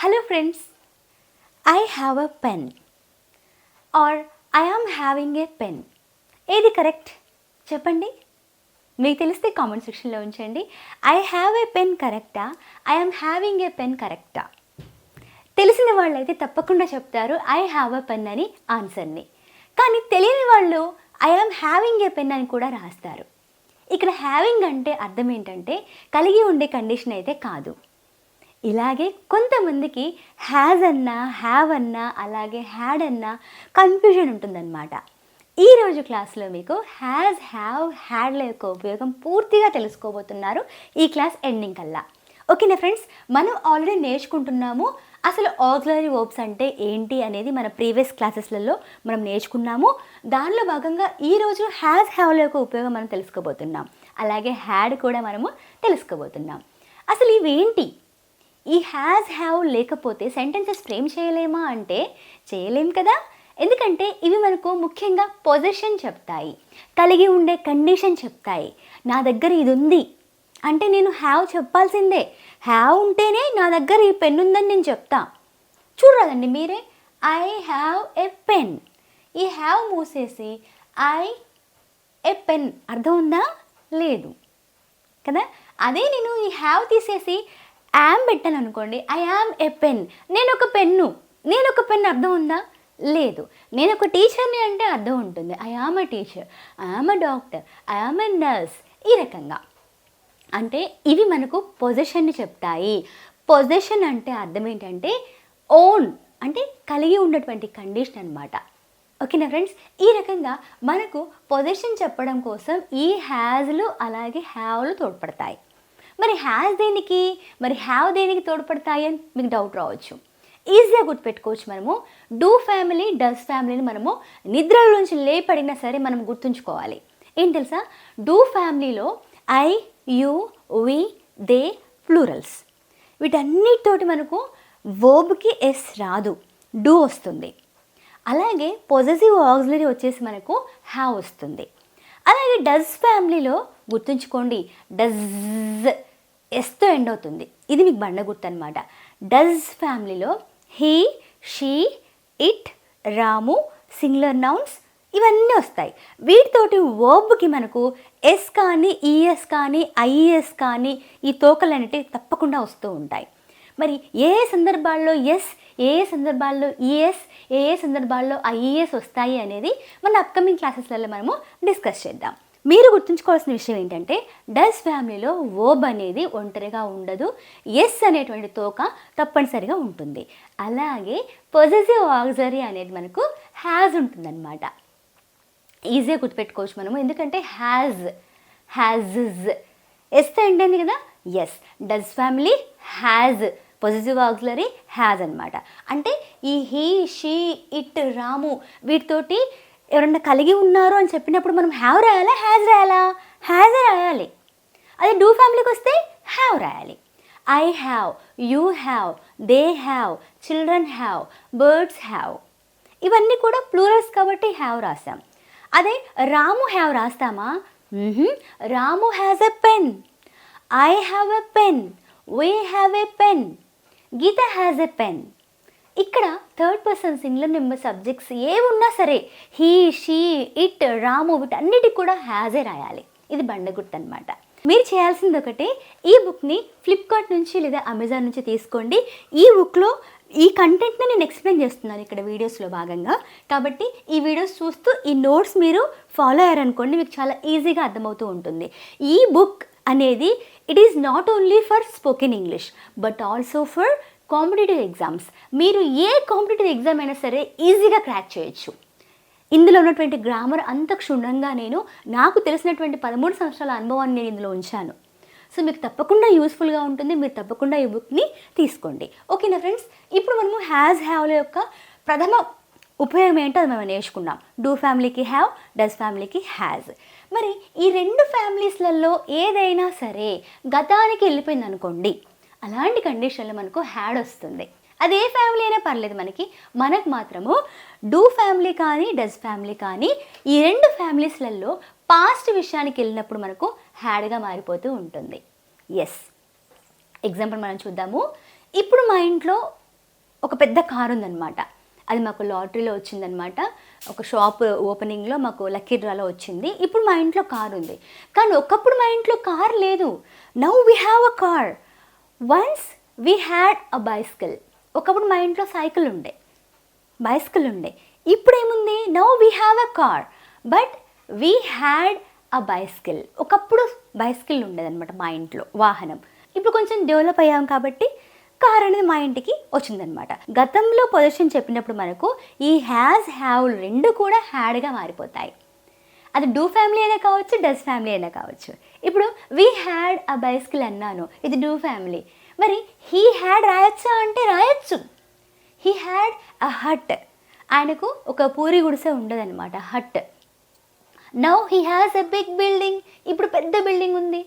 Hello friends I have a pen or I am having a pen ఏది correct చెప్పండి. మీకు తెలిస్తే comment సెక్షన్లో ఉంచండి. ఐ హ్యావ్ ఏ పెన్ కరెక్టా I am having a pen కరెక్టా తెలిసిన వాళ్ళైతే తప్పకుండా చెప్తారు ఐ హ్యావ్ అ పెన్ అని ఆన్సర్ని కానీ తెలియని వాళ్ళు I am having a pen అని కూడా రాస్తారు. ఇక్కడ హ్యావింగ్ అంటే అర్థం ఏంటంటే కలిగి ఉండే కండిషన్ అయితే కాదు. ఇలాగే కొంతమందికి హ్యాజ్ అన్నా హ్యావ్ అన్నా అలాగే హ్యాడ్ అన్నా కన్ఫ్యూజన్ ఉంటుందన్నమాట. ఈరోజు క్లాస్లో మీకు హ్యాజ్ హ్యావ్ హ్యాడ్ల యొక్క ఉపయోగం పూర్తిగా తెలుసుకోబోతున్నారు ఈ క్లాస్ ఎండింగ్ కల్లా. ఓకేనా ఫ్రెండ్స్ మనం ఆల్రెడీ నేర్చుకుంటున్నాము. అసలు ఆక్సిలరీ వర్బ్స్ అంటే ఏంటి అనేది మన ప్రీవియస్ క్లాసెస్లలో మనం నేర్చుకున్నాము. దానిలో భాగంగా ఈరోజు హ్యాజ్ హ్యావ్ల యొక్క ఉపయోగం మనం తెలుసుకోబోతున్నాం. అలాగే హ్యాడ్ కూడా మనము తెలుసుకోబోతున్నాం. అసలు ఇవేంటి? ఈ హ్యాజ్ హ్యావ్ లేకపోతే సెంటెన్సెస్ ఫ్రేమ్ చేయలేమా అంటే చేయలేం కదా? ఎందుకంటే ఇవి మనకు ముఖ్యంగా పొజిషన్ చెప్తాయి. కలిగి ఉండే కండిషన్ చెప్తాయి. నా దగ్గర ఇది ఉంది. అంటే నేను హ్యావ్ చెప్పాల్సిందే. హ్యావ్ ఉంటేనే నా దగ్గర ఈ పెన్ ఉందని నేను చెప్తా. చూడరాదండి మీరే. ఐ హ్యావ్ ఎ పెన్ ఈ హ్యావ్ మూసేసి ఐ ఎ పెన్ అర్థం ఉందా? లేదు. కదా? అదే నేను ఈ హ్యావ్ తీసేసి యామ్ పెట్టాను అనుకోండి ఐ యామ్ ఎ పెన్ నేను ఒక పెన్ను నేను ఒక పెన్ అర్థం ఉందా? లేదు. నేను ఒక టీచర్ని అంటే అర్థం ఉంటుంది. I am a teacher I am a doctor I am a nurse ఈ రకంగా. అంటే ఇవి మనకు పొజిషన్ని చెప్తాయి. పొజిషన్ అంటే అర్థం ఏంటంటే ఓన్ అంటే కలిగి ఉన్నటువంటి కండిషన్ అనమాట ఓకేనా ఫ్రెండ్స్ ఈ రకంగా మనకు పొజిషన్ చెప్పడం కోసం ఈ హ్యాజ్లు అలాగే హ్యావ్లు తోడ్పడతాయి. మరి హ్యాస్ దేనికి? మరి హ్యావ్ దేనికి తోడ్పడతాయని మీకు డౌట్ రావచ్చు. ఈజీగా గుర్తుపెట్టుకోవచ్చు మనము? డూ ఫ్యామిలీ డస్ ఫ్యామిలీని మనము నిద్రలోంచి లేపడినా సరే మనం గుర్తుంచుకోవాలి. ఏం తెలుసా? డూ ఫ్యామిలీలో I you we they plurals వీటన్నిటితోటి మనకు వర్బ్కి ఎస్ రాదు. డూ వస్తుంది. అలాగే పొజెసివ్ ఆక్సిలరీ వచ్చేసి మనకు హ్యావ్ వస్తుంది. అలాగే డస్ ఫ్యామిలీలో గుర్తుంచుకోండి. డజ్ ఎస్తో ఎండ్ అవుతుంది. ఇది మీకు బండ గుర్తు అనమాట డజ్ ఫ్యామిలీలో he she it Ramu singular nouns ఇవన్నీ వస్తాయి. వీటితోటి వర్బ్కి మనకు ఎస్ కానీ ఈఎస్ కానీ ఐఎస్ కానీ ఈ తోకలు అనేటివి తప్పకుండా వస్తూ ఉంటాయి. మరి ఏ సందర్భాల్లో ఎస్ ఏ సందర్భాల్లో ఈఎస్ ఏ ఏ సందర్భాల్లో ఐఈఎస్ వస్తాయి అనేది మన అప్కమింగ్ క్లాసెస్లలో మనము డిస్కస్ చేద్దాం. మీరు గుర్తుంచుకోవాల్సిన విషయం ఏంటంటే డస్ ఫ్యామిలీలో ఓబ్ అనేది ఒంటరిగా ఉండదు. ఎస్ అనేటువంటి తోక తప్పనిసరిగా ఉంటుంది. అలాగే పొజెసివ్ ఆగ్జరీ అనేది మనకు హ్యాజ్ ఉంటుందన్నమాట. ఈజీగా గుర్తుపెట్టుకోవచ్చు మనము. ఎందుకంటే హ్యాజ్ హ్యాజెస్ ఎస్ ఏంటంది కదా? S does family has positive auxiliary has అనమాట అంటే ఈ హీ షీ ఇట్ రాము వీటితోటి ఎవరన్నా కలిగి ఉన్నారు అని చెప్పినప్పుడు మనం హ్యావ్ రాయాలా? హ్యాజ్ రాయాలా? హ్యాజ్ రాయాలి? అదే డూ ఫ్యామిలీకి వస్తే హ్యావ్ రాయాలి. I have you have they have children have birds have ఇవన్నీ కూడా ప్లూరల్స్ కాబట్టి హ్యావ్ రాసాం అదే Ramu have రాస్తామా? Ramu has a pen I have a pen we have a pen Geetha has a pen ఇక్కడ third person singular number subjects ఏమున్నా సరే he she it రాము వీటన్నిటికి కూడా హ్యాజే రాయాలి. ఇది బండగుర్తు అనమాట మీరు చేయాల్సింది ఒకటి ఈ బుక్ని ఫ్లిప్కార్ట్ నుంచి లేదా అమెజాన్ నుంచి తీసుకోండి. ఈ బుక్లో ఈ కంటెంట్ని నేను ఎక్స్ప్లెయిన్ చేస్తున్నాను ఇక్కడ వీడియోస్లో భాగంగా. కాబట్టి ఈ వీడియోస్ చూస్తూ ఈ నోట్స్ మీరు ఫాలో అయ్యారనుకోండి మీకు చాలా ఈజీగా అర్థమవుతూ ఉంటుంది. ఈ బుక్ అనేది it is not only for spoken English but also for competitive exams. మీరు ఏ కాంపిటేటివ్ ఎగ్జామ్ అయినా సరే ఈజీగా క్రాక్ చేయొచ్చు. ఇందులో ఉన్నటువంటి గ్రామర్ అంత క్షుణ్ణంగా నేను నాకు తెలిసినటువంటి పదమూడు సంవత్సరాల అనుభవాన్ని నేను ఇందులో ఉంచాను. సో మీకు తప్పకుండా యూస్ఫుల్గా ఉంటుంది. మీరు తప్పకుండా ఈ బుక్ని తీసుకోండి. ఓకేనా ఫ్రెండ్స్? ఇప్పుడు మనము హ్యాజ్ హ్యావ్ల యొక్క ప్రథమ ఉపయోగం ఏంటో అది మనం నేర్చుకున్నాం డూ ఫ్యామిలీకి హ్యావ్ డస్ ఫ్యామిలీకి హ్యాజ్ మరి ఈ రెండు ఫ్యామిలీస్లలో ఏదైనా సరే గతానికి వెళ్ళిపోయింది అనుకోండి అలాంటి కండిషన్లో మనకు హ్యాడ్ వస్తుంది. అది ఏ ఫ్యామిలీ అయినా పర్లేదు మనకి. మనకు మాత్రము డూ ఫ్యామిలీ కానీ డస్ ఫ్యామిలీ కానీ ఈ రెండు ఫ్యామిలీస్లలో పాస్ట్ విషయానికి వెళ్ళినప్పుడు మనకు హ్యాడ్గా మారిపోతూ ఉంటుంది. ఎస్ ఎగ్జాంపుల్ మనం చూద్దాము. ఇప్పుడు మా ఇంట్లో ఒక పెద్ద కారు ఉందన్నమాట. అది మాకు లాటరీలో వచ్చిందనమాట ఒక షాప్ ఓపెనింగ్లో మాకు లక్కీ డ్రాలో వచ్చింది. ఇప్పుడు మా ఇంట్లో కారు ఉంది. కానీ ఒకప్పుడు మా ఇంట్లో కార్ లేదు. Now we have a car once we had a bicycle ఒకప్పుడు మా ఇంట్లో సైకిల్ ఉండే. బైసికల్ ఉండే. ఇప్పుడు ఏముంది now we have a car but we had a bicycle ఒకప్పుడు బైసికల్ ఉండేదన్నమాట మా ఇంట్లో వాహనం. ఇప్పుడు కొంచెం డెవలప్ అయ్యాం కాబట్టి కార్ అనేది మా ఇంటికి వచ్చిందనమాట గతంలో పొజిషన్ చెప్పినప్పుడు మనకు ఈ హ్యాజ్ హ్యావ్ రెండు కూడా హ్యాడ్గా మారిపోతాయి. అది డూ ఫ్యామిలీ అయినా కావచ్చు డస్ ఫ్యామిలీ అయినా కావచ్చు. ఇప్పుడు వీ హ్యాడ్ అ బైస్కిల్ అన్నాను. ఇది డూ ఫ్యామిలీ. మరి హీ హ్యాడ్ రాయొచ్చా అంటే రాయొచ్చు. హీ హ్యాడ్ అ హట్ ఆయనకు ఒక పూరి గుడిసె ఉండదన్నమాట hut now he has a big building ఇప్పుడు పెద్ద బిల్డింగ్ ఉంది.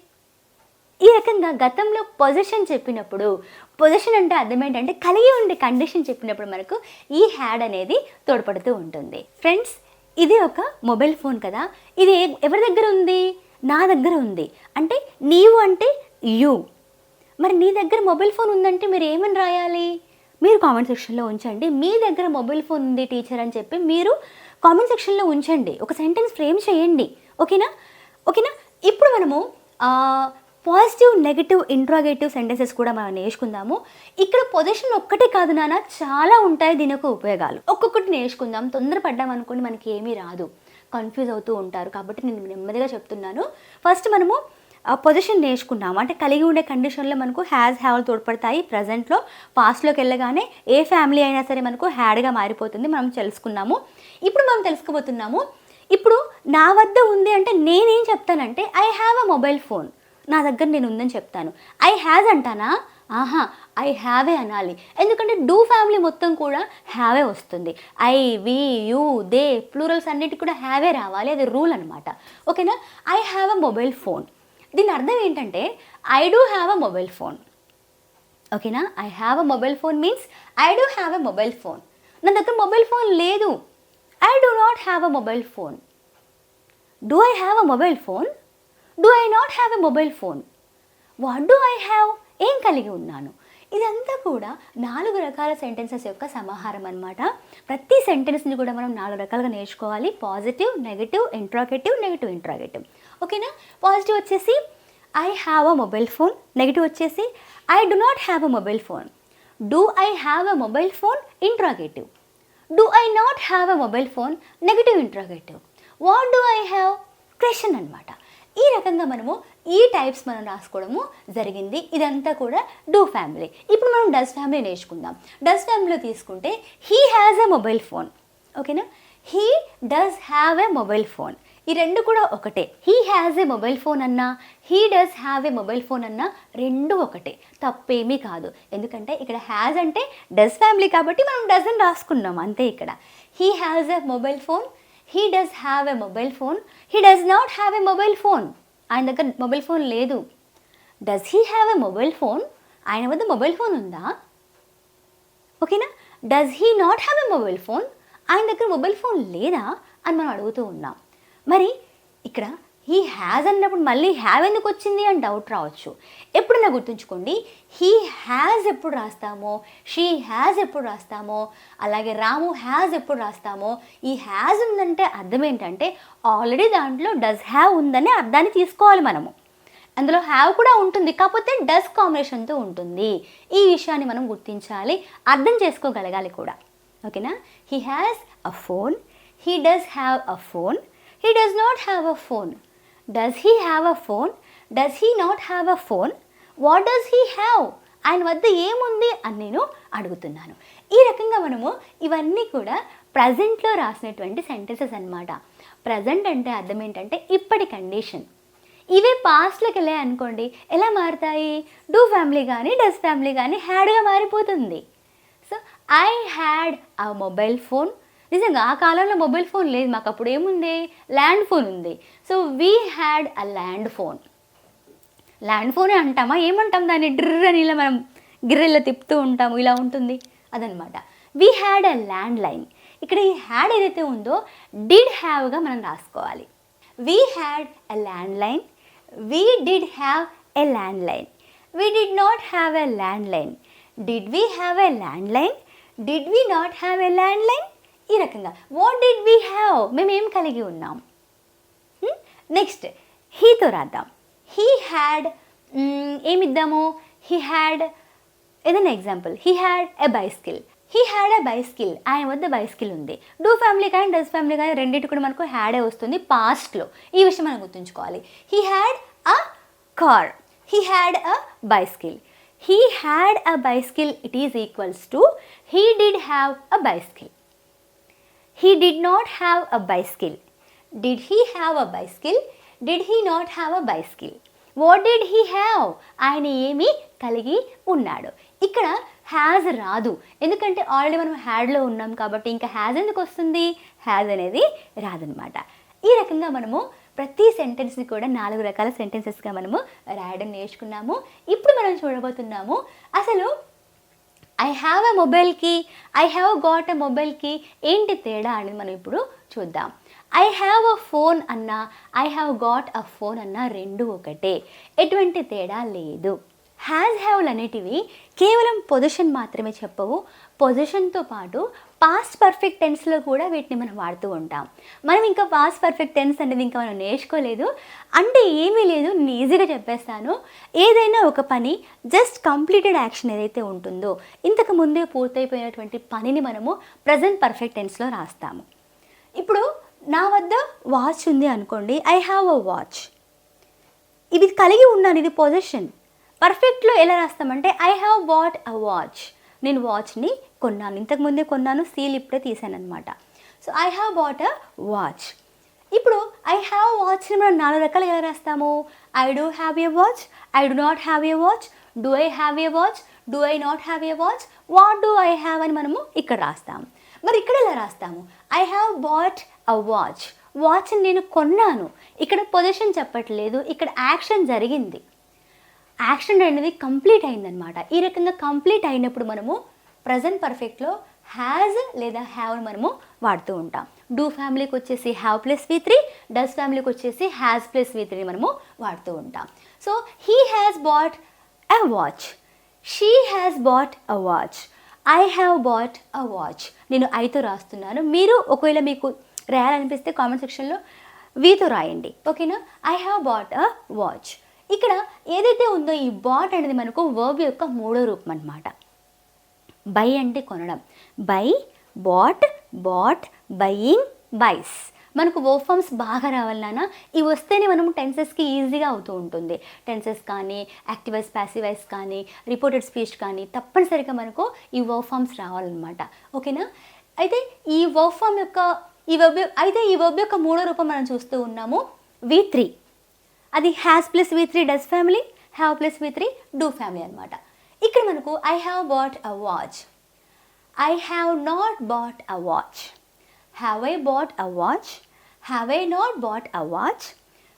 ఈ రకంగా గతంలో పొజిషన్ చెప్పినప్పుడు పొజిషన్ అంటే అర్థం ఏంటంటే కలిగి ఉండే కండిషన్ చెప్పినప్పుడు మనకు ఈ హ్యాడ్ అనేది తోడ్పడుతూ ఉంటుంది. ఫ్రెండ్స్ ఇది ఒక మొబైల్ ఫోన్ కదా. ఇది ఎవరి దగ్గర ఉంది? నా దగ్గర ఉంది. అంటే నీవు అంటే యూ. మరి నీ దగ్గర మొబైల్ ఫోన్ ఉందంటే మీరు ఏమని రాయాలి? మీరు కామెంట్ సెక్షన్లో ఉంచండి. మీ దగ్గర మొబైల్ ఫోన్ ఉంది టీచర్ అని చెప్పి మీరు కామెంట్ సెక్షన్లో ఉంచండి. ఒక సెంటెన్స్ ఫ్రేమ్ చేయండి. ఓకేనా? ఓకేనా? ఇప్పుడు మనము పాజిటివ్ నెగిటివ్ ఇంట్రాగేటివ్ సెంటెన్సెస్ కూడా మనం నేర్చుకుందాము. ఇక్కడ పొజిషన్ ఒక్కటే కాదు నాన్న చాలా ఉంటాయి దీని యొక్క ఉపయోగాలు. ఒక్కొక్కటి నేర్చుకుందాం తొందరపడ్డాం అనుకోండి మనకి ఏమీ రాదు. కన్ఫ్యూజ్ అవుతూ ఉంటారు. కాబట్టి నేను నెమ్మదిగా చెప్తున్నాను. ఫస్ట్ మనము పొజిషన్ నేర్చుకున్నాము అంటే కలిగి ఉండే కండిషన్లో మనకు హ్యాజ్ హ్యావ్లు తోడ్పడతాయి. ప్రజెంట్లో పాస్ట్లోకి వెళ్ళగానే ఏ ఫ్యామిలీ అయినా సరే మనకు హ్యాడ్గా మారిపోతుంది. మనం తెలుసుకున్నాము. ఇప్పుడు మనం తెలుసుకోబోతున్నాము. ఇప్పుడు నా వద్ద ఉంది అంటే నేనేం చెప్తానంటే I have a mobile phone నా దగ్గర నేను ఉందని చెప్తాను. ఐ హ్యాజ్ అంటానా? ఆహా ఐ హ్యావే అనాలి. ఎందుకంటే డూ ఫ్యామిలీ మొత్తం కూడా హ్యావే వస్తుంది. I we you they plurals అన్నిటి కూడా హ్యావే రావాలి? అది రూల్ అనమాట ఓకేనా? I have a mobile phone దీని అర్థం ఏంటంటే I do have a mobile phone ఓకేనా? I have a mobile phone means I do have a mobile phone నా దగ్గర మొబైల్ ఫోన్ లేదు. I do not have a mobile phone do I have a mobile phone do I not have a mobile phone what do I have ఏం కలిగి ఉన్నాను? ఇదంతా కూడా నాలుగు రకాల సెంటెన్సెస్ యొక్క సమాహారం అనమాట ప్రతి సెంటెన్స్ని కూడా మనం నాలుగు రకాలుగా నేర్చుకోవాలి. Positive negative interrogative negative interrogative ఓకేనా పాజిటివ్ వచ్చేసి I have a mobile phone negative వచ్చేసి I do not have a mobile phone do I have a mobile phone interrogative do I not have a mobile phone negative interrogative what do I have question అనమాట ఈ రకంగా మనము ఈ types మనం రాసుకోవడము జరిగింది. ఇదంతా కూడా డూ ఫ్యామిలీ ఇప్పుడు మనం డస్ ఫ్యామిలీ నేర్చుకుందాం. డస్ ఫ్యామిలీలో తీసుకుంటే he has a mobile phone ఓకేనా he does have a mobile phone ఈ రెండు కూడా ఒకటే. He has a mobile phone అన్నా he does have a mobile phone అన్నా రెండు ఒకటే. తప్పేమీ కాదు. ఎందుకంటే ఇక్కడ హ్యాజ్ అంటే డస్ ఫ్యామిలీ కాబట్టి మనం డజన్ రాసుకున్నాం. అంతే ఇక్కడ. He has a mobile phone he does have a mobile phone he does not have a mobile phone ఆయన దగ్గర మొబైల్ ఫోన్ లేదు. Does he have a mobile phone ఆయన వద్ద మొబైల్ ఫోన్ ఉందా? ఓకేనా does he not have a mobile phone ఆయన దగ్గర mobile phone లేదా అని మనం అడుగుతూ ఉన్నాం. మరి ఇక్కడ హీ హ్యాజ్ అన్నప్పుడు మళ్ళీ హ్యావ్ ఎందుకు వచ్చింది అని డౌట్ రావచ్చు. ఎప్పుడైనా గుర్తుంచుకోండి హీ హ్యాజ్ ఎప్పుడు రాస్తామో షీ హ్యాజ్ ఎప్పుడు రాస్తామో అలాగే రాము హ్యాజ్ ఎప్పుడు రాస్తామో ఈ హ్యాజ్ ఉందంటే అర్థం ఏంటంటే ఆల్రెడీ దాంట్లో డస్ హ్యావ్ ఉందని అర్థాన్ని తీసుకోవాలి మనము. అందులో హ్యావ్ కూడా ఉంటుంది కాకపోతే డస్ కాంబినేషన్తో ఉంటుంది. ఈ విషయాన్ని మనం గుర్తించాలి అర్థం చేసుకోగలగాలి కూడా. ఓకేనా he has a phone he does have a phone he does not have a phone does he have a phone does he not have a phone what does he have ఆయన వద్ద ఏముంది అని నేను అడుగుతున్నాను. ఈ రకంగా మనము ఇవన్నీ కూడా ప్రజెంట్లో రాసినటువంటి సెంటెన్సెస్ అన్నమాట. ప్రజెంట్ అంటే అర్థం ఏంటంటే ఇప్పటి కండిషన్ ఇవే పాస్ట్లోకి వెళ్ళాయి అనుకోండి ఎలా మారుతాయి? డూ ఫ్యామిలీ కానీ డస్ ఫ్యామిలీ కానీ హ్యాడ్గా మారిపోతుంది. So I had a mobile phone నిజంగా ఆ కాలంలో మొబైల్ ఫోన్ లేదు మాకు అప్పుడు ఏముంది ల్యాండ్ ఫోన్ ఉంది so we had a land phone. Land ఫోనే అంటామా? ఏమంటాం దాన్ని? డ్రిర్ అని ఇలా మనం గిర్రెల్లో తిప్పుతూ ఉంటాము ఇలా ఉంటుంది. అదనమాట. We had a landline ఇక్కడ ఈ హ్యాడ్ ఏదైతే ఉందో డిడ్ హ్యావ్గా మనం రాసుకోవాలి. We had a landline we did have a landline we did not have a landline did we have a landline did we not have a landline ఈ రకంగా. What did we have మేము ఏం కలిగి ఉన్నాం? Hmm? Next హీతో రాద్దాం. He had ఏమిద్దాము? He had ఏదైనా example he had a bicycle he had a bicycle ఆయన వద్ద బైస్కిల్ ఉంది. డూ ఫ్యామిలీ కానీ డస్ ఫ్యామిలీ కానీ రెండింటి కూడా మనకు హ్యాడే వస్తుంది? పాస్ట్లో ఈ విషయం మనం గుర్తుంచుకోవాలి. He had a car he had a bicycle he had a bicycle it is equals to he did have a bicycle he did not have a bicycle did he have a bicycle did he not have a bicycle what did he have ఆయన ఏమి కలిగి ఉన్నాడు. ఇక్కడ has రాదు. ఎందుకంటే already మనం హ్యాడ్లో ఉన్నాం కాబట్టి ఇంకా హ్యాజ్ ఎందుకు వస్తుంది? హ్యాజ్ అనేది రాదనమాట. ఈ రకంగా మనము ప్రతి సెంటెన్స్ని కూడా నాలుగు రకాల సెంటెన్సెస్గా మనము రాయడం నేర్చుకున్నాము. ఇప్పుడు మనం చూడబోతున్నాము. అసలు ఐ హ్యావ్ ఎ మొబైల్కి ఐ హ్యావ్ గాట్ ఎ మొబైల్కి ఏంటి తేడా అనేది మనం ఇప్పుడు చూద్దాం. ఐ హ్యావ్ అ ఫోన్ అన్నా I have got a phone అన్నా రెండు ఒకటే. ఎటువంటి తేడా లేదు. హ్యాజ్ హ్యావ్లు అనేటివి కేవలం పొజిషన్ మాత్రమే చెప్పవు. పొజిషన్తో పాటు పాస్ట్ పర్ఫెక్ట్ టెన్స్లో కూడా వీటిని మనం వాడుతూ ఉంటాం. మనం ఇంకా పాస్ట్ పర్ఫెక్ట్ టెన్స్ అనేది ఇంకా మనం నేర్చుకోలేదు. అంటే ఏమీ లేదు నేను ఈజీగా చెప్పేస్తాను. ఏదైనా ఒక పని జస్ట్ కంప్లీటెడ్ యాక్షన్ ఏదైతే ఉంటుందో ఇంతకు ముందే పూర్తయిపోయినటువంటి పనిని మనము ప్రజెంట్ పర్ఫెక్ట్ టెన్స్లో రాస్తాము. ఇప్పుడు నా వద్ద వాచ్ ఉంది అనుకోండి ఐ హ్యావ్ అ వాచ్ ఇది కలిగి ఉన్నాను ఇది పొజిషన్ పర్ఫెక్ట్లో ఎలా రాస్తామంటే I have bought a watch నేను వాచ్ని కొన్నాను. ఇంతకుముందే కొన్నాను సీల్ ఇప్పుడే తీసాను అనమాట so I have bought a watch ఇప్పుడు ఐ హ్యావ్ వాచ్ని మనం నాలుగు రకాలు ఎలా రాస్తాము? I do have a watch I do not have a watch do I have a watch do I not have a watch what do I have అని మనము ఇక్కడ రాస్తాము. మరి ఇక్కడ ఎలా రాస్తాము? I have bought a watch watch నేను కొన్నాను. ఇక్కడ పొజిషన్ చెప్పట్లేదు ఇక్కడ యాక్షన్ జరిగింది. యాక్షన్ అనేది కంప్లీట్ అయిందనమాట ఈ రకంగా కంప్లీట్ అయినప్పుడు మనము ప్రజెంట్ పర్ఫెక్ట్లో హ్యాజ్ లేదా హ్యావ్ మనము వాడుతూ ఉంటాం. డూ ఫ్యామిలీకి వచ్చేసి have plus V three does ఫ్యామిలీకి వచ్చేసి హ్యాజ్ ప్లస్ వి త్రీ మనము వాడుతూ ఉంటాం. So he has bought a watch she has bought a watch I have bought a watch నేను ఐతో రాస్తున్నాను. మీరు ఒకవేళ మీకు రాయాలనిపిస్తే కామెంట్ సెక్షన్లో వీతో రాయండి. ఓకేనా I have bought a watch ఇక్కడ ఏదైతే ఉందో ఈ బాట్ అనేది మనకు వర్బ్ యొక్క మూడో రూపం అనమాట బై అంటే కొనడం. Buy bought bought buying buys. మనకు వర్క్ ఫామ్స్ బాగా రావాలన్నా ఇవి వస్తేనే మనం టెన్సెస్కి ఈజీగా అవుతూ ఉంటుంది. టెన్సెస్ కానీ యాక్టివైజ్ ప్యాసివైజ్ కానీ రిపోర్టెడ్ స్పీచ్ కానీ తప్పనిసరిగా మనకు ఈ వర్క్ ఫామ్స్ రావాలన్నమాట. ఓకేనా? అయితే ఈ వర్క్ ఫామ్ యొక్క ఈ వెబ్ అయితే ఈ వెబ్ యొక్క మూడో రూపం మనం చూస్తూ ఉన్నాము. V three. అది has plus V three does family have plus V three do family అనమాట ఇక్కడ మనకు I have bought a watch I have not bought a watch have I bought a watch have I not bought a watch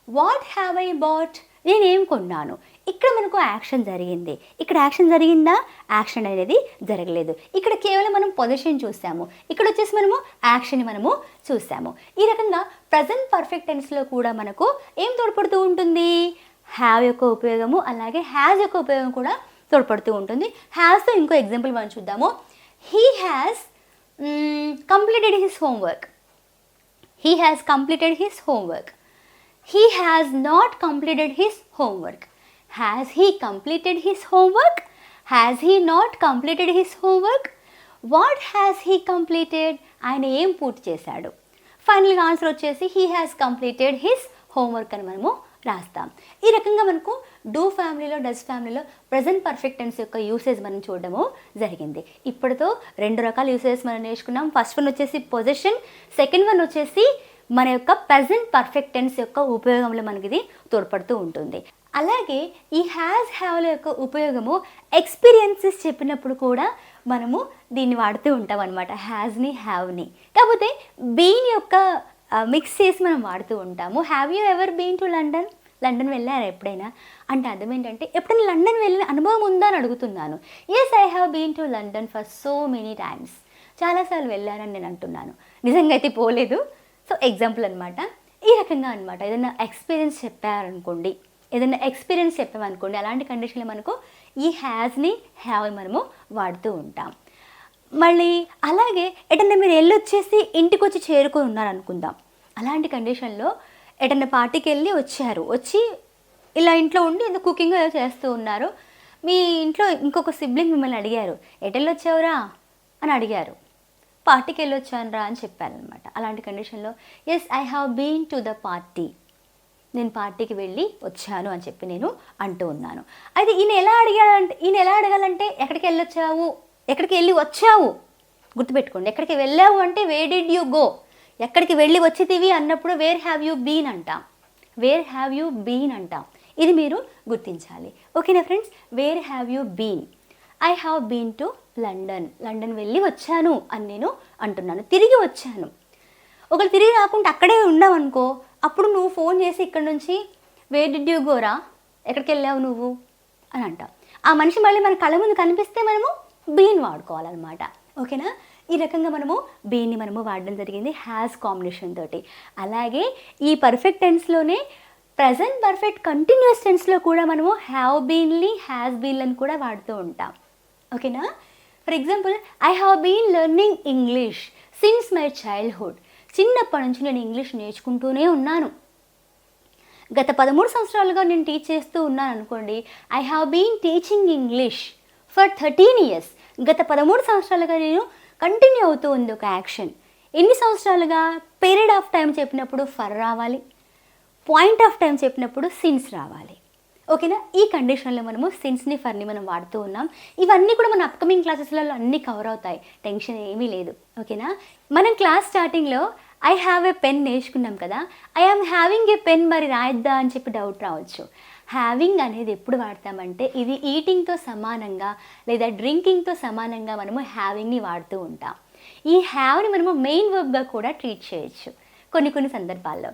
what have I bought నేనేం కొన్నాను? ఇక్కడ మనకు action జరిగింది. ఇక్కడ action జరిగిందా? యాక్షన్ అనేది జరగలేదు. ఇక్కడ కేవలం మనం పొజిషన్ చూసాము. ఇక్కడ వచ్చేసి మనము యాక్షన్ మనము చూసాము. ఈ రకంగా ప్రజెంట్ పర్ఫెక్ట్ టెన్స్లో కూడా మనకు ఏం తోడ్పడుతూ ఉంటుంది? హ్యావ్ యొక్క ఉపయోగము అలాగే హ్యాజ్ యొక్క ఉపయోగం కూడా తోడ్పడుతూ ఉంటుంది. హ్యాస్తో ఇంకో ఎగ్జాంపుల్ మనం చూద్దాము. He has completed his homework he has completed his homework he has not completed his homework has he completed his homework has he not completed his homework what has he completed ఆయన ఏం పూర్తి చేశాడు? ఫైనల్గా answer వచ్చేసి he has completed his homework అని మనము రాస్తాం. ఈ రకంగా మనకు డూ ఫ్యామిలీలో డస్ ఫ్యామిలీలో ప్రజెంట్ పర్ఫెక్ట్ టెన్స్ యొక్క యూసేజ్ మనం చూడడము జరిగింది. ఇప్పటితో రెండు రకాల యూసేజెస్ మనం నేర్చుకున్నాం. ఫస్ట్ వన్ వచ్చేసి పొజిషన్ సెకండ్ వన్ వచ్చేసి మన యొక్క ప్రజెంట్ పర్ఫెక్ట్ టెన్స్ యొక్క ఉపయోగంలో మనకి ఇది తోడ్పడుతూ ఉంటుంది. అలాగే ఈ హ్యాస్ హ్యావ్ల యొక్క ఉపయోగము ఎక్స్పీరియన్సెస్ చెప్పినప్పుడు కూడా మనము దీన్ని వాడుతూ ఉంటాం అనమాట హ్యాజ్ని హ్యావ్ని. కాకపోతే బీన్ యొక్క మిక్స్ చేసి మనం వాడుతూ ఉంటాము. Have you ever been to London London వెళ్ళారా ఎప్పుడైనా? అంటే అర్థం ఏంటంటే ఎప్పుడైనా లండన్ వెళ్ళిన అనుభవం ఉందా అని అడుగుతున్నాను. Yes I have been to London for so many times చాలాసార్లు వెళ్ళానని నేను అంటున్నాను. నిజంగా అయితే పోలేదు. సో ఎగ్జాంపుల్ అనమాట ఈ రకంగా అనమాట ఏదైనా ఎక్స్పీరియన్స్ చెప్పారనుకోండి ఏదైనా ఎక్స్పీరియన్స్ చెప్పామనుకోండి అలాంటి కండిషన్లో మనకు ఈ హ్యాజ్ని హ్యావ్ మనము వాడుతూ ఉంటాం. మళ్ళీ అలాగే ఎటన్నా మీరు వెళ్ళొచ్చేసి ఇంటికి వచ్చి చేరుకొని ఉన్నారనుకుందాం. అలాంటి కండిషన్లో ఎటన్నా పార్టీకి వెళ్ళి వచ్చారు. వచ్చి ఇలా ఇంట్లో ఉండి ఏదో కుకింగ్ ఏదో చేస్తూ ఉన్నారు. మీ ఇంట్లో ఇంకొక సిబ్లింగ్ మిమ్మల్ని అడిగారు. ఎటెళ్ళొచ్చావురా అని అడిగారు. పార్టీకి వెళ్ళొచ్చానురా అని చెప్పారనమాట అలాంటి కండిషన్లో yes I have been to the party నేను పార్టీకి వెళ్ళి వచ్చాను అని చెప్పి నేను అంటూ ఉన్నాను. అయితే ఈయన ఎలా అడిగాడంటే ఈయన ఎలా అడగాలంటే ఎక్కడికి వెళ్ళొచ్చావు ఎక్కడికి వెళ్ళి వచ్చావు? గుర్తుపెట్టుకోండి ఎక్కడికి వెళ్ళావు అంటే వే డిడ్ యూ గో ఎక్కడికి వెళ్ళి వచ్చితివి అన్నప్పుడు వేర్ హ్యావ్ యూ బీన్ అంటాం. వేర్ హ్యావ్ యూ బీన్ అంటాం. ఇది మీరు గుర్తించాలి. ఓకేనా friends where have you been I have been to London London వెళ్ళి వచ్చాను అని నేను అంటున్నాను. తిరిగి వచ్చాను. ఒకరు తిరిగి రాకుండా అక్కడే ఉన్నావు అనుకో అప్పుడు నువ్వు ఫోన్ చేసి ఇక్కడ నుంచి వే డిడ్ యూ గోరా ఎక్కడికి వెళ్ళావు నువ్వు? అని అంటావు ఆ మనిషి మళ్ళీ మన కళ్ళ ముందు కనిపిస్తే మనము బీన్ వాడుకోవాలన్నమాట. ఓకేనా? ఈ రకంగా మనము బీన్ని మనము వాడడం జరిగింది హ్యాస్ కాంబినేషన్ తోటి. అలాగే ఈ పర్ఫెక్ట్ టెన్స్లోనే ప్రజెంట్ పర్ఫెక్ట్ కంటిన్యూస్ టెన్స్లో కూడా మనము హ్యావ్ బీన్లీ హ్యాస్ బీన్లని కూడా వాడుతూ ఉంటాం. ఓకేనా? For example I have been learning English since my childhood. చిన్నప్పటి నుంచి నేను ఇంగ్లీష్ నేర్చుకుంటూనే ఉన్నాను. గత పదమూడు సంవత్సరాలుగా నేను టీచ్ చేస్తూ ఉన్నాను అనుకోండి I have been teaching English. For thirteen years. గత పదమూడు సంవత్సరాలుగా నేను కంటిన్యూ అవుతూ ఉంది ఒక యాక్షన్. ఎన్ని సంవత్సరాలుగా? పీరియడ్ ఆఫ్ టైం చెప్పినప్పుడు ఫర్ రావాలి. పాయింట్ ఆఫ్ టైం చెప్పినప్పుడు సిన్స్ రావాలి. ఓకేనా? ఈ కండిషన్లో మనము సిన్స్ని ఫర్ని మనం వాడుతూ ఉన్నాం. ఇవన్నీ కూడా మన అప్కమింగ్ క్లాసెస్లలో అన్నీ కవర్ అవుతాయి. టెన్షన్ ఏమీ లేదు. ఓకేనా? మనం క్లాస్ స్టార్టింగ్లో ఐ హ్యావ్ ఏ పెన్ నేర్చుకున్నాం కదా. I am having a pen మరి రాయద్దా అని చెప్పి డౌట్ రావచ్చు. హ్యావింగ్ అనేది ఎప్పుడు వాడతామంటే ఇది ఈటింగ్తో సమానంగా లేదా డ్రింకింగ్తో సమానంగా మనము హ్యావింగ్ని వాడుతూ ఉంటాం. ఈ హ్యావ్ని మనము మెయిన్ వర్బ్గా కూడా ట్రీట్ చేయొచ్చు కొన్ని కొన్ని సందర్భాల్లో.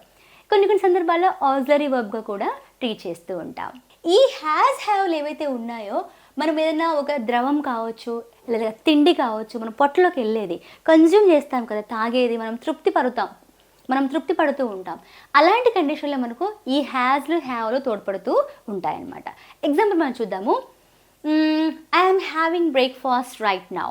కొన్ని కొన్ని సందర్భాల్లో ఆక్సిలరీ వర్బ్గా కూడా ట్రీట్ చేస్తూ ఉంటాం. ఈ హ్యాస్ హ్యావ్లు ఏవైతే ఉన్నాయో మనం ఏదైనా ఒక ద్రవం కావచ్చు లేదా తిండి కావచ్చు మనం పొట్టలోకి వెళ్ళేది కన్జ్యూమ్ చేస్తాం కదా తాగేది మనం తృప్తి పరుతాం. మనం తృప్తి పడుతూ ఉంటాం. అలాంటి కండిషన్లో మనకు ఈ హ్యాజ్లు హ్యావ్లు తోడ్పడుతూ ఉంటాయన్నమాట. ఎగ్జాంపుల్ మనం చూద్దాము. I'm having breakfast right now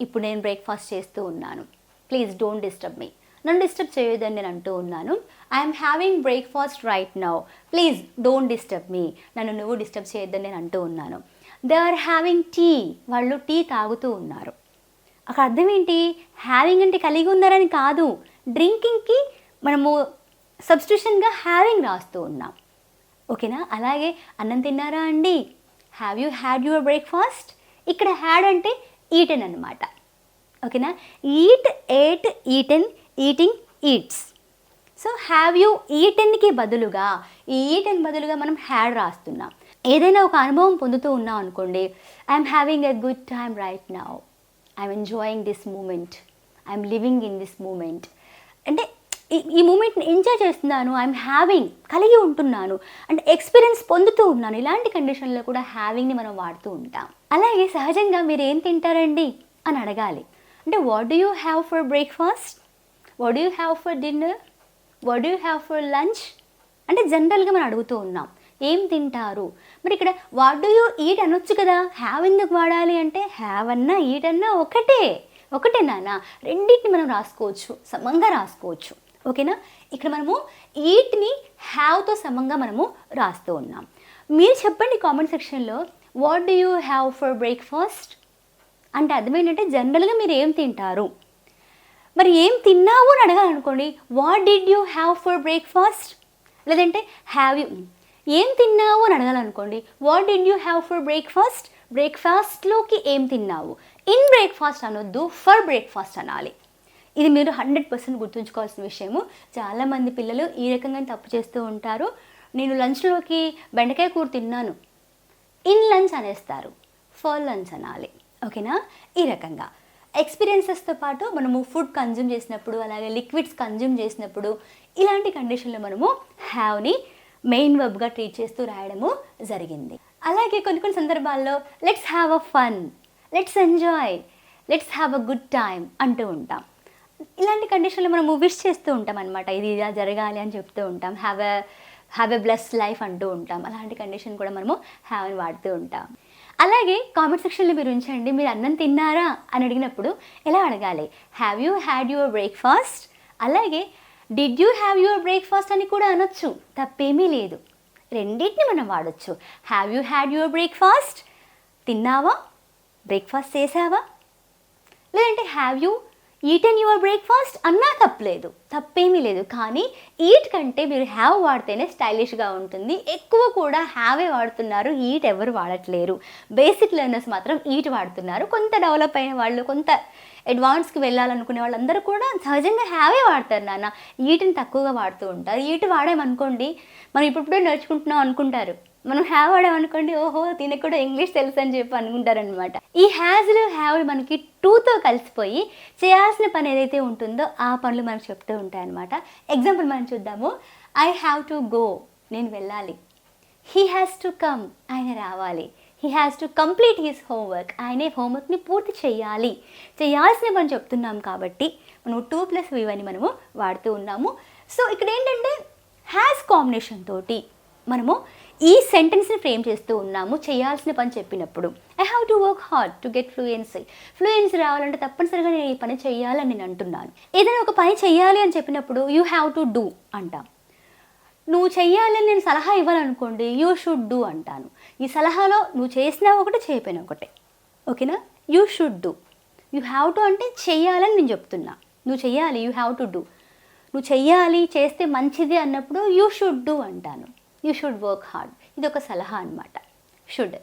ఇప్పుడు నేను బ్రేక్ఫాస్ట్ చేస్తూ ఉన్నాను. ప్లీజ్ డోంట్ డిస్టర్బ్ మీ నన్ను డిస్టర్బ్ చేయొద్దని నేను అంటూ ఉన్నాను. I'm having breakfast right now please don't disturb me నన్ను నువ్వు డిస్టర్బ్ చేయొద్దని నేను అంటూ ఉన్నాను. దే ఆర్ హ్యావింగ్ టీ వాళ్ళు టీ తాగుతూ ఉన్నారు. అక్కడ అర్థం ఏంటి? హ్యావింగ్ అంటే కలిగి ఉన్నారని కాదు. డ్రింకింగ్కి మనము సబ్స్టిట్యూషన్గా హ్యావింగ్ రాస్తూ ఉన్నాం. ఓకేనా? అలాగే అన్నం తిన్నారా అండి? Have you had your breakfast ఇక్కడ హ్యాడ్ అంటే ఈటెన్ అనమాట ఓకేనా? Eat ate eaten eating eats so have you ఈటెన్కి బదులుగా ఈ ఈటెన్ బదులుగా మనం హ్యాడ్ రాస్తున్నాం. ఏదైనా ఒక అనుభవం పొందుతూ ఉన్నాం అనుకోండి I'm having a good time right now I'm enjoying this moment I'm living in this moment అంటే ఈ ఈ మూమెంట్ని ఎంజాయ్ చేస్తున్నాను ఐఎమ్ హ్యావింగ్ కలిగి ఉంటున్నాను అంటే ఎక్స్పీరియన్స్ పొందుతూ ఉన్నాను. ఇలాంటి కండిషన్లో కూడా హ్యావింగ్ని మనం వాడుతూ ఉంటాం. అలాగే సహజంగా మీరు ఏం తింటారండి అని అడగాలి. అంటే what do you have for breakfast what do you have for dinner what do you have for lunch అంటే జనరల్గా మనం అడుగుతూ ఉన్నాం. ఏం తింటారు? మరి ఇక్కడ వాట్ డూ యూ ఈట్ అనొచ్చు కదా. హ్యావ్ ఎందుకు వాడాలి అంటే హ్యావ్ అన్నా ఈట్ అన్నా ఒకటే. ఒకటే నాన్న రెండింటిని మనం రాసుకోవచ్చు సమంగా రాసుకోవచ్చు. ఓకేనా? ఇక్కడ మనము ఈట్ని హ్యావ్తో సమంగా మనము రాస్తూ ఉన్నాం. మీరు చెప్పండి కామెంట్ సెక్షన్లో what do you have for breakfast అంటే అర్థమైందంటే జనరల్గా మీరు ఏం తింటారు? మరి ఏం తిన్నావు అని అడగాలనుకోండి what did you have for breakfast లేదంటే హ్యావ్ యూ ఏం తిన్నావు అని అడగాలనుకోండి what did you have for breakfast బ్రేక్ఫాస్ట్లోకి ఏం తిన్నావు? ఇన్ బ్రేక్ఫాస్ట్ అనొద్దు ఫర్ బ్రేక్ఫాస్ట్ అనాలి. ఇది మీరు హండ్రెడ్ పర్సెంట్ గుర్తుంచుకోవాల్సిన విషయము. చాలామంది పిల్లలు ఈ రకంగా తప్పు చేస్తూ ఉంటారు. నేను లంచ్లోకి బెండకాయ కూర తిన్నాను. ఇన్ లంచ్ అనేస్తారు. ఫర్ లంచ్ అనాలి. ఓకేనా? ఈ రకంగా. ఎక్స్పీరియన్సెస్తో పాటు మనము ఫుడ్ కన్జ్యూమ్ చేసినప్పుడు అలాగే లిక్విడ్స్ కన్జ్యూమ్ చేసినప్పుడు ఇలాంటి కండిషన్లో మనము హ్యావ్ని మెయిన్ వెబ్గా ట్రీట్ చేస్తూ రాయడము జరిగింది. అలాగే కొన్ని కొన్ని సందర్భాల్లో let's have a fun let's enjoy let's have a good time అంటూ ఉంటాం. ఇలాంటి కండిషన్లో మనం విష్ చేస్తూ ఉంటాం అనమాట ఇది ఇలా జరగాలి అని చెప్తూ ఉంటాం. Have a have a bless life అంటూ ఉంటాం. అలాంటి కండిషన్ కూడా మనము హ్యావ్ అని వాడుతూ ఉంటాం. అలాగే కామెంట్ సెక్షన్లో మీరు ఉంచండి. మీరు అన్నం తిన్నారా అని అడిగినప్పుడు ఎలా అడగాలి? Have you had your breakfast అలాగే did you have your breakfast అని కూడా అనొచ్చు. తప్పేమీ లేదు. రెండింటిని మనం వాడచ్చు. Have you had your breakfast తిన్నావా? బ్రేక్ఫాస్ట్ చేసావా? లేదంటే have you eaten your breakfast అన్నా తప్పలేదు. తప్పేమీ లేదు. కానీ ఈట్ కంటే మీరు హ్యావ్ వాడితేనే స్టైలిష్గా ఉంటుంది. ఎక్కువ కూడా హ్యావే వాడుతున్నారు. ఈట్ ఎవరు వాడట్లేరు. బేసిక్ లెర్నర్స్ మాత్రం ఈట్ వాడుతున్నారు. కొంత డెవలప్ అయిన వాళ్ళు కొంత అడ్వాన్స్కి వెళ్ళాలనుకునే వాళ్ళందరూ కూడా సహజంగా హ్యావే వాడతారు నాన్న. ఈటిని తక్కువగా వాడుతూ ఉంటారు. ఈట్ వాడామనుకోండి మనం ఇప్పుడిప్పుడే నేర్చుకుంటున్నాం అనుకుంటారు. మనం హ్యావ్ వాడామనుకోండి ఓహో దీనికి కూడా ఇంగ్లీష్ తెలుసు అని చెప్పి అనుకుంటారనమాట ఈ హ్యాజ్లు హ్యావ్ మనకి టూతో కలిసిపోయి చేయాల్సిన పని ఏదైతే ఉంటుందో ఆ పనులు మనకు చెప్తూ ఉంటాయన్నమాట. ఎగ్జాంపుల్ మనం చూద్దాము. I have to go. నేను వెళ్ళాలి. He has to come. ఆయన రావాలి. He has to complete his homework ఆయనే హోంవర్క్ని పూర్తి చేయాలి. చేయాల్సిన పని చెప్తున్నాం కాబట్టి మనం టూ ప్లస్ వివ్ అని మనము వాడుతూ ఉన్నాము. సో ఇక్కడ ఏంటంటే హ్యాస్ కాంబినేషన్ తోటి మనము ఈ సెంటెన్స్ని ఫ్రేమ్ చేస్తూ ఉన్నాము చేయాల్సిన పని చెప్పినప్పుడు. I have to work hard to get fluency fluency రావాలంటే తప్పనిసరిగా నేను ఈ పని చేయాలని నేను అంటున్నాను. ఏదైనా ఒక పని చేయాలి అని చెప్పినప్పుడు యూ హ్యావ్ టు డూ అంటాం. నువ్వు చెయ్యాలని నేను సలహా ఇవ్వాలనుకోండి యూ షుడ్ డూ అంటాను. ఈ సలహాలో నువ్వు చేసినా ఒకటి చేయపోయినా ఒకటే. ఓకేనా? You should do you have to అంటే చెయ్యాలని నేను చెప్తున్నా. నువ్వు చెయ్యాలి యూ హ్యావ్ టు డూ నువ్వు చెయ్యాలి చేస్తే మంచిది అన్నప్పుడు యూ షుడ్ డూ అంటాను. యూ షుడ్ వర్క్ హార్డ్ ఇది ఒక సలహా అనమాట షుడ్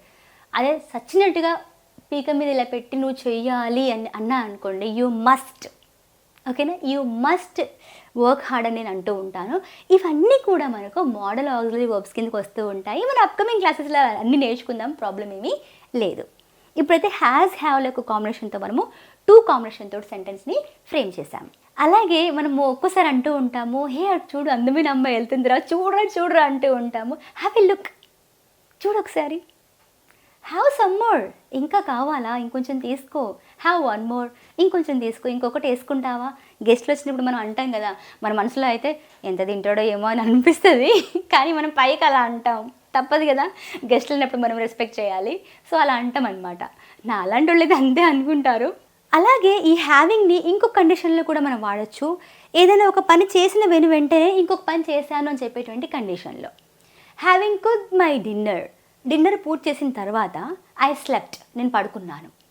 అదే సచ్చినట్టుగా పీక మీద ఇలా పెట్టి నువ్వు చెయ్యాలి అని అన్నా అనుకోండి యూ మస్ట్ ఓకేనా? యూ మస్ట్ వర్క్ హార్డ్ అని నేను అంటూ ఉంటాను. ఇవన్నీ కూడా మనకు మోడల్ ఆక్సిలరీ వర్బ్స్ కిందకి వస్తూ ఉంటాయి. మన అప్కమింగ్ క్లాసెస్లో అన్నీ నేర్చుకుందాం. ప్రాబ్లం ఏమీ లేదు. ఇప్పుడైతే హ్యాస్ హ్యావ్ యొక్క కాంబినేషన్తో మనము టూ కాంబినేషన్తో సెంటెన్స్ని ఫ్రేమ్ చేసాం అలాగే మనము ఒక్కోసారి అంటూ ఉంటాము హే అటు చూడు అందమైన అమ్మాయి వెళ్తుందిరా చూడరా చూడరా అంటూ ఉంటాము. హ్యావ్ ఎ లుక్ చూడు ఒకసారి. హ్యావ్ సమ్ మోర్ ఇంకా కావాలా? ఇంకొంచెం తీసుకో. హ్యావ్ వన్ మోర్ ఇంకొంచెం తీసుకో ఇంకొకటి వేసుకుంటావా? గెస్ట్లు వచ్చినప్పుడు మనం అంటాం కదా మన మనసులో అయితే ఎంత తింటాడో ఏమో అని అనిపిస్తుంది. కానీ మనం పైకి అలా అంటాం. తప్పదు కదా గెస్ట్లు ఉన్నప్పుడు మనం రెస్పెక్ట్ చేయాలి. సో అలా అంటాం అనమాట నా అలాంటి వాళ్ళు అంతే అనుకుంటారు. అలాగే ఈ హ్యావింగ్ని ఇంకొక కండిషన్లో కూడా మనం వాడచ్చు. ఏదైనా ఒక పని చేసిన వెను వెంటనే ఇంకొక పని చేశాను అని చెప్పేటువంటి కండిషన్లో having could my dinner dinner పూర్తి చేసిన తర్వాత ఐ స్లెప్ట్ నేను పడుకున్నాను.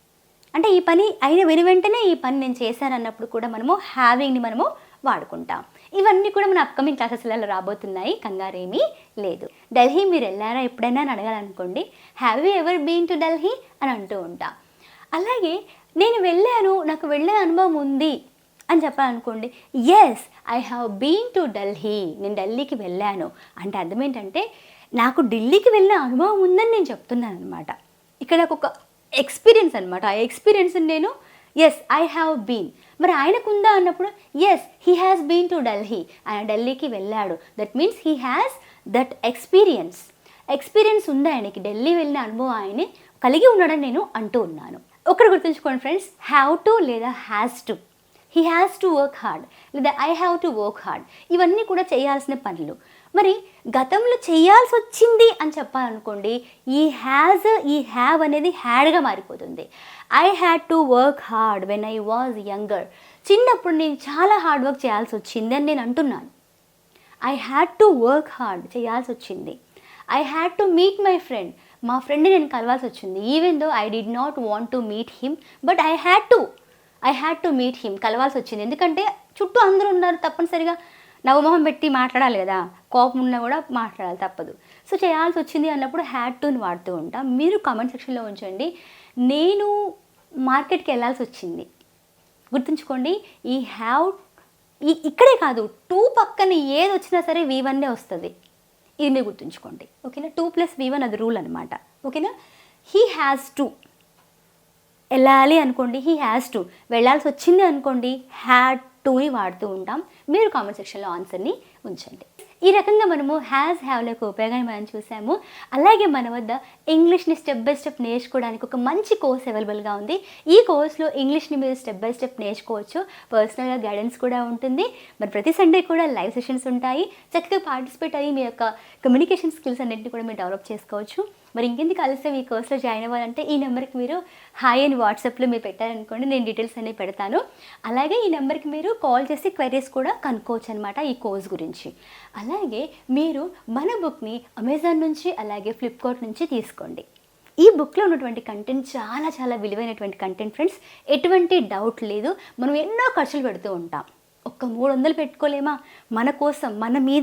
అంటే ఈ పని అయిన వెను వెంటనే ఈ పని నేను చేశాను అన్నప్పుడు కూడా మనము హ్యావింగ్ని మనము వాడుకుంటాం. ఇవన్నీ కూడా మన అప్కమింగ్ క్లాసెస్లలో రాబోతున్నాయి. కంగారేమీ లేదు. ఢిల్లీ మీరు వెళ్ళారా ఎప్పుడైనా అని అడగాలనుకోండి. Have you ever been to Delhi అని అంటూ ఉంటా. అలాగే నేను వెళ్ళాను నాకు వెళ్ళే అనుభవం ఉంది అని చెప్పాలనుకోండి. Yes I have been to Delhi నేను ఢిల్లీకి వెళ్ళాను. అంటే అర్థం ఏంటంటే నాకు ఢిల్లీకి వెళ్ళిన అనుభవం ఉందని నేను చెప్తున్నాను అనమాట ఇక్కడ ఒక ఎక్స్పీరియన్స్ అనమాట ఆ ఎక్స్పీరియన్స్ నేను ఎస్ ఐ హ్యావ్ బీన్ మరి ఆయనకుందా అన్నప్పుడు yes he has been to Delhi ఆయన ఢిల్లీకి వెళ్ళాడు. That means he has that experience experience ఉంది ఆయనకి? ఢిల్లీ వెళ్ళిన అనుభవం ఆయనే కలిగి ఉన్నాడని నేను అంటూ ఉన్నాను. ఒకటి గుర్తుంచుకోండి ఫ్రెండ్స్ హ్యావ్ టు లేదా has to he has to work hard లేదా I have to work hard ఇవన్నీ కూడా చేయాల్సిన పనులు. మరి గతంలో చేయాల్సి వచ్చింది అని చెప్పాలనుకోండి ఈ హ్యాజ్ ఈ హ్యావ్ అనేది హ్యాడ్గా మారిపోతుంది. I had to work hard when I was younger చిన్నప్పుడు నేను చాలా హార్డ్ వర్క్ చేయాల్సి వచ్చింది అని నేను అంటున్నాను. I had to work hard చేయాల్సి వచ్చింది. I had to meet my friend మా ఫ్రెండ్ని నేను కలవాల్సి వచ్చింది. Even though I did not want to meet him but I had to I had to meet him కలవాల్సి వచ్చింది. ఎందుకంటే చుట్టూ అందరూ ఉన్నారు తప్పనిసరిగా. నవమోహం పెట్టి మాట్లాడాలి కదా. కోపం ఉన్నా కూడా మాట్లాడాలి తప్పదు. సో చేయాల్సి వచ్చింది అన్నప్పుడు హ్యాడ్ టూని వాడుతూ ఉంటాం. మీరు కామెంట్ సెక్షన్లో ఉంచండి. నేను మార్కెట్కి వెళ్ళాల్సి వచ్చింది. గుర్తుంచుకోండి ఈ హ్యావ్ ఈ ఇక్కడే కాదు టూ పక్కన ఏది వచ్చినా సరే వి వన్నే వస్తుంది. ఇది మీరు గుర్తుంచుకోండి. ఓకేనా? టూ ప్లస్ వి వన్ అది రూల్ అనమాట ఓకేనా? He has to. వెళ్ళాలి అనుకోండి హీ హ్యాస్ టు. వెళ్ళాల్సి వచ్చింది అనుకోండి హ్యాడ్ టూని వాడుతూ ఉంటాం. మీరు కామెంట్ సెక్షన్లో ఆన్సర్ని ఉంచండి. ఈ రకంగా మనము హ్యాస్ హ్యావ్ యొక్క ఉపయోగాన్ని మనం చూసాము. అలాగే మన వద్ద ఇంగ్లీష్ని స్టెప్ బై స్టెప్ నేర్చుకోవడానికి ఒక మంచి కోర్స్ అవైలబుల్గా ఉంది. ఈ కోర్స్లో ఇంగ్లీష్ని మీరు స్టెప్ బై స్టెప్ నేర్చుకోవచ్చు. పర్సనల్గా గైడెన్స్ కూడా ఉంటుంది. మరి ప్రతి సండే కూడా లైవ్ సెషన్స్ ఉంటాయి. చక్కగా పార్టిసిపేట్ అయ్యి మీ యొక్క కమ్యూనికేషన్ స్కిల్స్ అన్నింటినీ కూడా మీరు డెవలప్ చేసుకోవచ్చు. మరి ఇంకెందుకు ఆలస్యం ఈ కోర్స్లో జాయిన్ అవ్వాలంటే ఈ నెంబర్కి మీరు హాయ్ అని వాట్సాప్లో మీరు పెట్టారనుకోండి నేను డీటెయిల్స్ అనేవి పెడతాను. అలాగే ఈ నెంబర్కి మీరు కాల్ చేసి క్వైరీస్ కూడా కనుక్కోవచ్చు అనమాట ఈ కోర్స్ గురించి. అలాగే మీరు మన బుక్ని అమెజాన్ నుంచి అలాగే ఫ్లిప్కార్ట్ నుంచి తీసుకోండి. ఈ బుక్లో ఉన్నటువంటి కంటెంట్ చాలా చాలా విలువైనటువంటి కంటెంట్ ఫ్రెండ్స్ ఎటువంటి డౌట్ లేదు. మనం ఎన్నో ఖర్చులు పెడుతూ ఉంటాం. ఒక్క మూడు వందలు పెట్టుకోలేమా? మన కోసం మన మీద.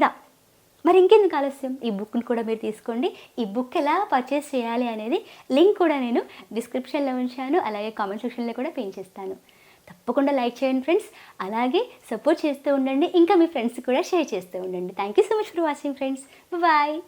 మరి ఇంకెందుకు ఆలస్యం? ఈ బుక్ని కూడా మీరు తీసుకోండి. ఈ బుక్ ఎలా పర్చేస్ చేయాలి అనేది లింక్ కూడా నేను డిస్క్రిప్షన్లో ఉంచాను. అలాగే కామెంట్ సెక్షన్లో కూడా పిన్ చేస్తాను. తప్పకుండా లైక్ చేయండి ఫ్రెండ్స్ అలాగే సపోర్ట్ చేస్తూ ఉండండి. ఇంకా మీ ఫ్రెండ్స్ కూడా షేర్ చేస్తూ ఉండండి. Thank you so much for watching friends bye